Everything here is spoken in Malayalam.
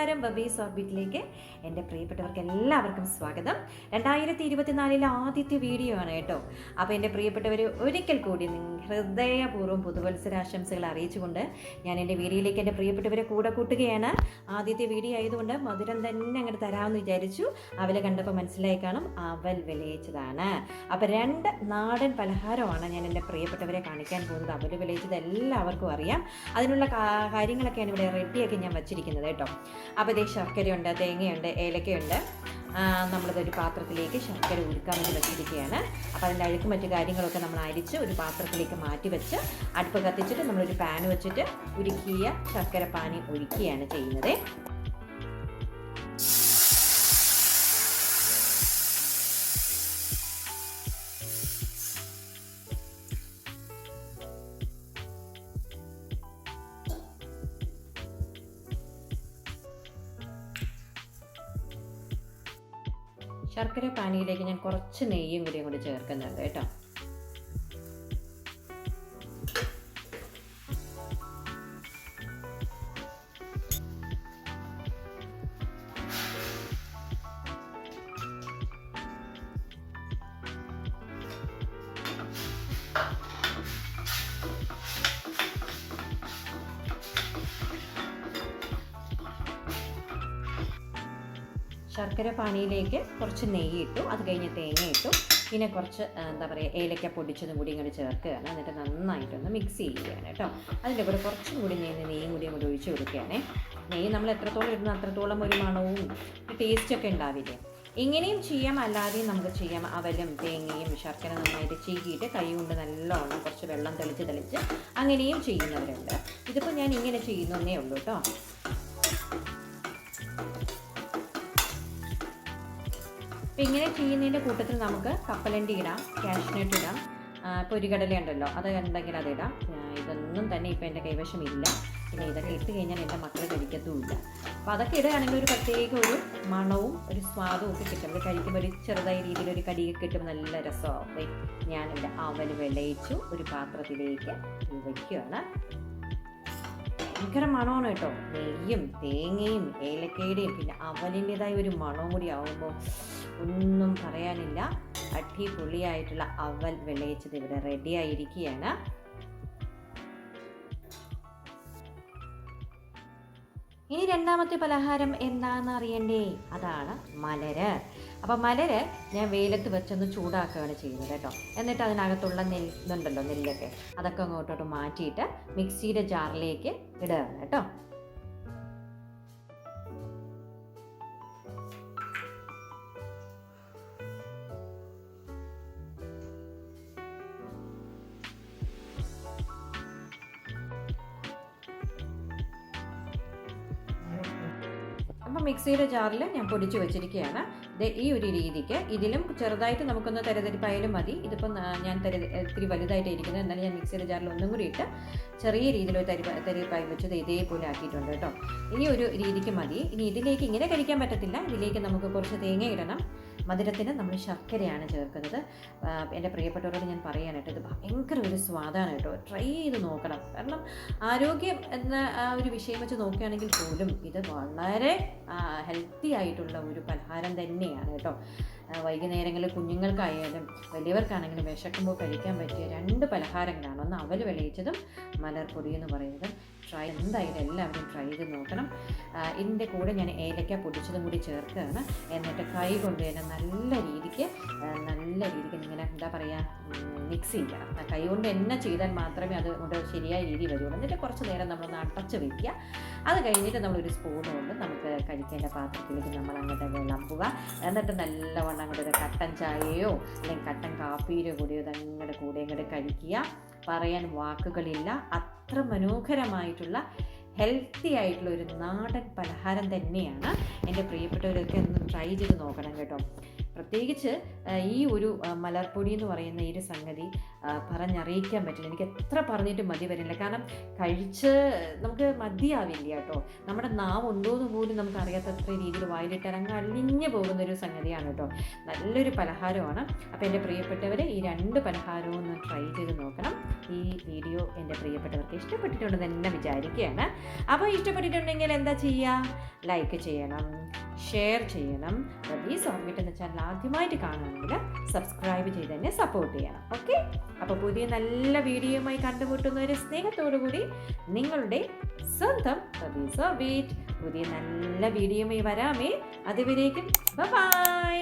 നമസ്കാരം ബബീസ് ഓർബിറ്റിലേക്ക് എന്റെ പ്രിയപ്പെട്ടവർക്ക് എല്ലാവർക്കും സ്വാഗതം. രണ്ടായിരത്തി ഇരുപത്തിനാലിലെ ആദ്യത്തെ വീഡിയോ ആണ് കേട്ടോ. അപ്പോൾ എന്റെ പ്രിയപ്പെട്ടവർ ഒരിക്കൽ കൂടി ഹൃദയപൂർവം പുതുവത്സരാശംസകൾ അറിയിച്ചുകൊണ്ട് ഞാൻ എന്റെ വീഡിയോയിലേക്ക് എന്റെ പ്രിയപ്പെട്ടവരെ കൂടെ കൂട്ടുകയാണ്. ആദ്യത്തെ വീഡിയോ ആയതുകൊണ്ട് മധുരം തന്നെ അങ്ങോട്ട് തരാമെന്ന് വിചാരിച്ചു. അവലെ കണ്ടപ്പോൾ മനസ്സിലായി കാണും അവൽ വിളയിച്ചതാണ്. അപ്പോൾ രണ്ട് നാടൻ പലഹാരമാണ് ഞാൻ എന്റെ പ്രിയപ്പെട്ടവരെ കാണിക്കാൻ പോകുന്നത്. അവൽ വിളയിച്ചത് എല്ലാവർക്കും അറിയാം. അതിനുള്ള കാര്യങ്ങളൊക്കെയാണ് ഇവിടെ റെഡിയാക്കി ഞാൻ വച്ചിരിക്കുന്നത് കേട്ടോ. അപ്പോൾ ഇതേ ശർക്കരയുണ്ട് തേങ്ങയുണ്ട് ഏലക്കയുണ്ട്. നമ്മളിതൊരു പാത്രത്തിലേക്ക് ശർക്കര ഉരുക്കാൻ വേണ്ടി വെച്ചിരിക്കുകയാണ്. അപ്പോൾ അതിന്റെ അഴുക്ക് മറ്റു കാര്യങ്ങളൊക്കെ നമ്മൾ അരിച്ച് ഒരു പാത്രത്തിലേക്ക് മാറ്റി വെച്ച് അടുപ്പ് കത്തിച്ചിട്ട് നമ്മളൊരു പാൻ വെച്ചിട്ട് ഉരുക്കിയ ശർക്കര പാനി ഒഴിക്കുകയാണ് ചെയ്യുന്നത്. ശർക്കര പാനിയിലേക്ക് ഞാൻ കുറച്ച് നെയ്യും കൂടിയും കൂടി ചേർക്കുന്നുണ്ട് കേട്ടോ. ശർക്കര പാനിയിലേക്ക് കുറച്ച് നെയ്യ് ഇട്ടു അത് കഴിഞ്ഞ് തേങ്ങ ഇട്ടു പിന്നെ കുറച്ച് എന്താ പറയുക ഏലക്ക പൊടിച്ചതും കൂടി ഇങ്ങോട്ട് ചേർക്കുക എന്നിട്ട് നന്നായിട്ടൊന്ന് മിക്സ് ചെയ്യുകയാണ് കേട്ടോ. അതിന്റെ കൂടെ കുറച്ചും കൂടി നെയ്യ് നെയ്യും കൂടി അങ്ങോട്ട് ഒഴിച്ച് കൊടുക്കുകയാണ്. നെയ്യ് നമ്മൾ എത്രത്തോളം ഇടുന്ന അത്രത്തോളം ഒരു മണവും ടേസ്റ്റൊക്കെ ഉണ്ടാവില്ലേ? ഇങ്ങനെയും ചെയ്യാം അല്ലാതെയും നമുക്ക് ചെയ്യാം. അവലും തേങ്ങയും ശർക്കര നന്നായിട്ട് ചീകിയിട്ട് കൈ കൊണ്ട് നല്ലോണം കുറച്ച് വെള്ളം തെളിച്ച് തെളിച്ച് അങ്ങനെയും ചെയ്യുന്നവരുണ്ട്. ഇതിപ്പോൾ ഞാൻ ഇങ്ങനെ ചെയ്യുന്നതേ ഉള്ളൂ കേട്ടോ. അപ്പം ഇങ്ങനെ ചെയ്യുന്നതിന്റെ കൂട്ടത്തിൽ നമുക്ക് കപ്പലണ്ടി ഇടാം കാഷ്നട്ട് ഇടാം പൊരികടല ഉണ്ടല്ലോ അത് ഉണ്ടെങ്കിൽ അത് ഇടാം. ഇതൊന്നും തന്നെ ഇപ്പോൾ എന്റെ കൈവശം ഇല്ല. പിന്നെ ഇതൊക്കെ ഇട്ട് കഴിഞ്ഞാൽ എന്റെ മക്കൾ കഴിക്കത്തുമില്ല. അപ്പോൾ അതൊക്കെ ഇടുകയാണെങ്കിൽ ഒരു പ്രത്യേക ഒരു മണവും ഒരു സ്വാദവും ഒക്കെ കിട്ടും. അത് കഴിക്കുമ്പോൾ ഒരു ചെറുതായ രീതിയിൽ ഒരു കടിയൊക്കെ കിട്ടും നല്ല രസമാവും. ഞാൻ എന്റെ അവൽ വിളയിച്ചു ഒരു പാത്രത്തിലേക്ക് വയ്ക്കുകയാണ് ഭയങ്കര മണമാണ് കേട്ടോ. നെയ്യും തേങ്ങയും ഏലക്കയുടെയും പിന്നെ അവലിന്റെതായ ഒരു മണവും കൂടി ആവുമ്പോൾ ഒന്നും പറയാനില്ല. അടിപൊളിയായിട്ടുള്ള അവൽ വിളയിച്ചത് ഇവിടെ റെഡി ആയിരിക്കുകയാണ്. ഇനി രണ്ടാമത്തെ പലഹാരം എന്താണെന്ന് അറിയണ്ടേ? അതാണ് മലര്. അപ്പം മലര് ഞാൻ വെയിലത്ത് വെച്ചൊന്ന് ചൂടാക്കുകയാണ് ചെയ്യുന്നത് കേട്ടോ. എന്നിട്ട് അതിനകത്തുള്ള നെൽ ഇതുണ്ടല്ലോ നെല്ലൊക്കെ അതൊക്കെ അങ്ങോട്ടോട്ട് മാറ്റിയിട്ട് മിക്സിയുടെ ജാറിലേക്ക് ഇടുകയാണ് കേട്ടോ. അപ്പം മിക്സിയുടെ ജാറിൽ ഞാൻ പൊടിച്ച് വെച്ചിരിക്കുകയാണ്. ഇത് ഈ ഒരു രീതിക്ക് ഇതിലും ചെറുതായിട്ട് നമുക്കൊന്ന് തരതിരിപ്പായാലും മതി. ഇതിപ്പം ഞാൻ തരി ഇത്തിരി വലുതായിട്ട് ഇരിക്കുന്നത്. എന്നാലും ഞാൻ മിക്സിയുടെ ജാറിൽ ഒന്നും കൂടി ഇട്ട് ചെറിയ രീതിയിൽ തരി തരിപ്പായി വെച്ചത് ഇതേപോലെ ആക്കിയിട്ടുണ്ട് കേട്ടോ. ഈ ഒരു രീതിക്ക് മതി. ഇനി ഇതിലേക്ക് ഇങ്ങനെ കഴിക്കാൻ പറ്റത്തില്ല. ഇതിലേക്ക് നമുക്ക് കുറച്ച് തേങ്ങ ഇടണം. മധുരത്തിന് നമ്മൾ ശർക്കരയാണ് ചേർക്കുന്നത്. എന്റെ പ്രിയപ്പെട്ടവരോട് ഞാൻ പറയാനായിട്ട് ഇത് ഭയങ്കര ഒരു സ്വാദാണ് കേട്ടോ. ട്രൈ ചെയ്ത് നോക്കണം. കാരണം ആരോഗ്യം എന്ന ഒരു വിഷയം വെച്ച് നോക്കുകയാണെങ്കിൽ പോലും ഇത് വളരെ ഹെൽത്തി ആയിട്ടുള്ള ഒരു പലഹാരം തന്നെയാണ് കേട്ടോ. വൈകുന്നേരങ്ങളിൽ കുഞ്ഞുങ്ങൾക്കായാലും വലിയവർക്കാണെങ്കിലും വിശക്കുമ്പോൾ കഴിക്കാൻ പറ്റിയ രണ്ട് പലഹാരങ്ങളാണ്. ഒന്ന് അവൽ വിളയിച്ചതും മലർപ്പൊടി എന്ന് പറയുന്നത്. ട്രൈ എന്തായാലും എല്ലാവരും ട്രൈ ചെയ്ത് നോക്കണം. ഇതിന്റെ കൂടെ ഞാൻ ഏലക്ക പൊടിച്ചതും കൂടി ചേർക്കുകയാണ്. എന്നിട്ട് കൈ കൊണ്ട് തന്നെ നല്ല രീതിക്ക് നല്ല രീതിക്ക് ഇങ്ങനെ എന്താ പറയുക മിക്സ് ചെയ്യണം. കൈ കൊണ്ട് തന്നെ ചെയ്താൽ മാത്രമേ അത് കൊണ്ട് ശരിയായ രീതി വരുള്ളൂ. എന്നിട്ട് കുറച്ച് നേരം നമ്മളൊന്ന് അടച്ച് വയ്ക്കുക അത് കഴിഞ്ഞിട്ട് നമ്മളൊരു സ്പൂൺ കൊണ്ട് നമുക്ക് കഴിക്കേണ്ട പാത്രത്തിലേക്ക് നമ്മൾ അങ്ങോട്ട് വിളമ്പുക. എന്നിട്ട് നല്ലവണ്ണം അങ്ങോട്ട് കട്ടൻ ചായയോ അല്ലെങ്കിൽ കട്ടൻ കാപ്പിയോ കൂടിയോ അതങ്ങോട്ട് കൂടെ അങ്ങോട്ട് കഴിക്കുക. പറയാൻ വാക്കുകളില്ല. അത്ര മനോഹരമായിട്ടുള്ള ഹെൽത്തി ആയിട്ടുള്ള ഒരു നാടൻ പലഹാരം തന്നെയാണ് എന്റെ പ്രിയപ്പെട്ടവരൊക്കെ ഒന്ന് ട്രൈ ചെയ്ത് നോക്കണം കേട്ടോ. പ്രത്യേകിച്ച് ഈ ഒരു മലർപ്പൊടി എന്ന് പറയുന്ന ഈ ഒരു സംഗതി പറഞ്ഞറിയിക്കാൻ പറ്റില്ല. എനിക്ക് എത്ര പറഞ്ഞിട്ട് മതി വരില്ല. കാരണം കഴിച്ച് നമുക്ക് മതിയാവില്ല കേട്ടോ. നമ്മുടെ നാവ് ഉണ്ടോ എന്ന് പോലും നമുക്ക് അറിയാത്തത്ര രീതിയിൽ വായിലിട്ട് അങ്ങ് അലിഞ്ഞു പോകുന്ന ഒരു സംഗതിയാണ് കേട്ടോ. നല്ലൊരു പലഹാരമാണ്. അപ്പോൾ എന്റെ പ്രിയപ്പെട്ടവർ ഈ രണ്ട് പലഹാരവും ഒന്ന് ട്രൈ ചെയ്ത് നോക്കണം. ഈ വീഡിയോ എന്റെ പ്രിയപ്പെട്ടവർക്ക് ഇഷ്ടപ്പെട്ടിട്ടുണ്ടെന്ന് തന്നെ വിചാരിക്കുകയാണ്. അപ്പോൾ ഇഷ്ടപ്പെട്ടിട്ടുണ്ടെങ്കിൽ എന്താ ചെയ്യുക? ലൈക്ക് ചെയ്യണം. ഷെയർ ചെയ്യണം. റബീസ് ഓർബിറ്റ് എന്ന ചാനൽ ആദ്യമായിട്ട് കാണുകയാണെങ്കിൽ സബ്സ്ക്രൈബ് ചെയ്ത് തന്നെ സപ്പോർട്ട് ചെയ്യണം. ഓക്കെ അപ്പോൾ പുതിയ നല്ല വീഡിയോയുമായി കണ്ടുമുട്ടുന്നവരെ സ്നേഹത്തോടുകൂടി നിങ്ങളുടെ സ്വന്തം റബീസ് ഓർബിറ്റ് പുതിയ നല്ല വീഡിയോയുമായി വരാമേ. അതുവരേക്കും ബൈ